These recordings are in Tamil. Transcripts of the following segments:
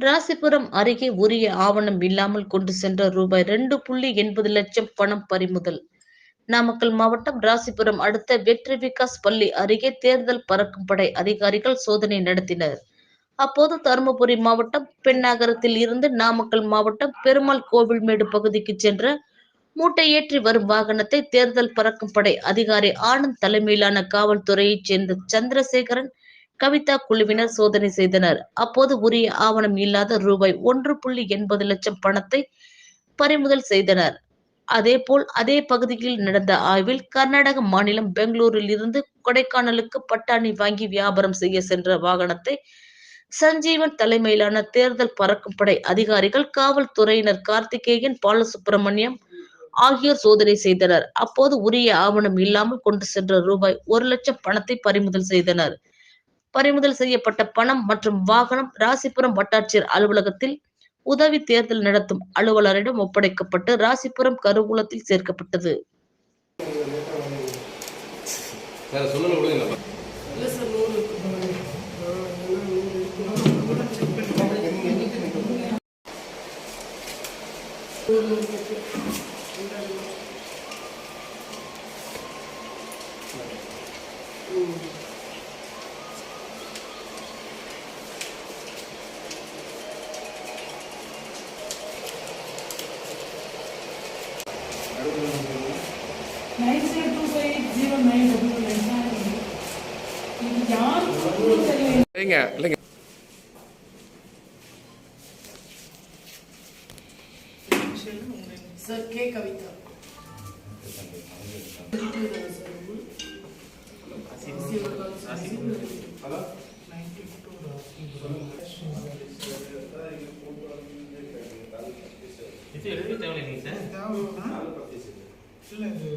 ராசிபுரம் அருகே உரிய ஆவணம் இல்லாமல் கொண்டு சென்ற ரூபாய் ரெண்டு புள்ளி எண்பது லட்சம் பணம் பறிமுதல். நாமக்கல் மாவட்டம் ராசிபுரம் அடுத்த வெற்றி விகாஸ் பள்ளி அருகே தேர்தல் பறக்கும் படை அதிகாரிகள் சோதனை நடத்தினர். அப்போது தருமபுரி மாவட்டம் பெண்ணாகரத்தில் இருந்து நாமக்கல் மாவட்டம் பெருமாள் கோவில்மேடு பகுதிக்கு சென்ற மூட்டை ஏற்றி வரும் வாகனத்தை தேர்தல் பறக்கும் படை அதிகாரி ஆனந்த் தலைமையிலான காவல்துறையைச் சேர்ந்த சந்திரசேகரன் கவிதா குழுவினர் சோதனை செய்தனர். அப்போது உரிய ஆவணம் இல்லாத ரூபாய் ஒன்று புள்ளி எண்பது லட்சம் பணத்தை பறிமுதல் செய்தனர். அதேபோல் அதே பகுதியில் நடந்த ஆய்வில் கர்நாடக மாநிலம் பெங்களூரில் இருந்து கொடைக்கானலுக்கு பட்டாணி வாங்கி வியாபாரம் செய்ய சென்ற வாகனத்தை சஞ்சீவன் தலைமையிலான தேர்தல் பறக்கும் படை அதிகாரிகள் காவல்துறையினர் கார்த்திகேயன் பாலசுப்பிரமணியம் ஆகியோர் சோதனை செய்தனர். அப்போது உரிய ஆவணம் இல்லாமல் கொண்டு சென்ற ரூபாய் ஒரு லட்சம் பணத்தை பறிமுதல் செய்தனர். பறிமுதல் செய்யப்பட்ட பணம் மற்றும் வாகனம் ராசிபுரம் வட்டாட்சியர் அலுவலகத்தில் உதவி தேர்தல் நடத்தும் அலுவலரிடம் ஒப்படைக்கப்பட்டு ராசிபுரம் கருவூலத்தில் சேர்க்கப்பட்டது வேற you. Nine zero two five zero nine double nine தான் இது யாருக்கும் தெரியல இல்லைங்க. இல்லைங்க சார் கே கவிதா இது எழுத தேவையில்லைங்க சார் இல்லை இது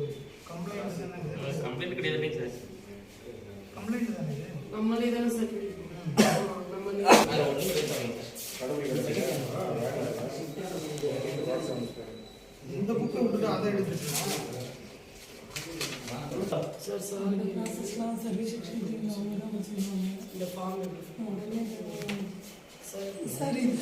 கம்ப்ளைண்ட்ஸ் என்ன கம்ப்ளைண்ட் கிடையாது சார் கம்ப்ளைண்ட் தானே நம்மளே தானே சார். இந்த புக்கை விட்டுட்டு அதை எடுத்துச்சுன்னா சார் சார். ப்ராசஸ்லாம் சர்வீஸ் செக்ஷன் அவங்க தான் வச்சுருவாங்க இந்த ஃபார்ம் சார் சார் இது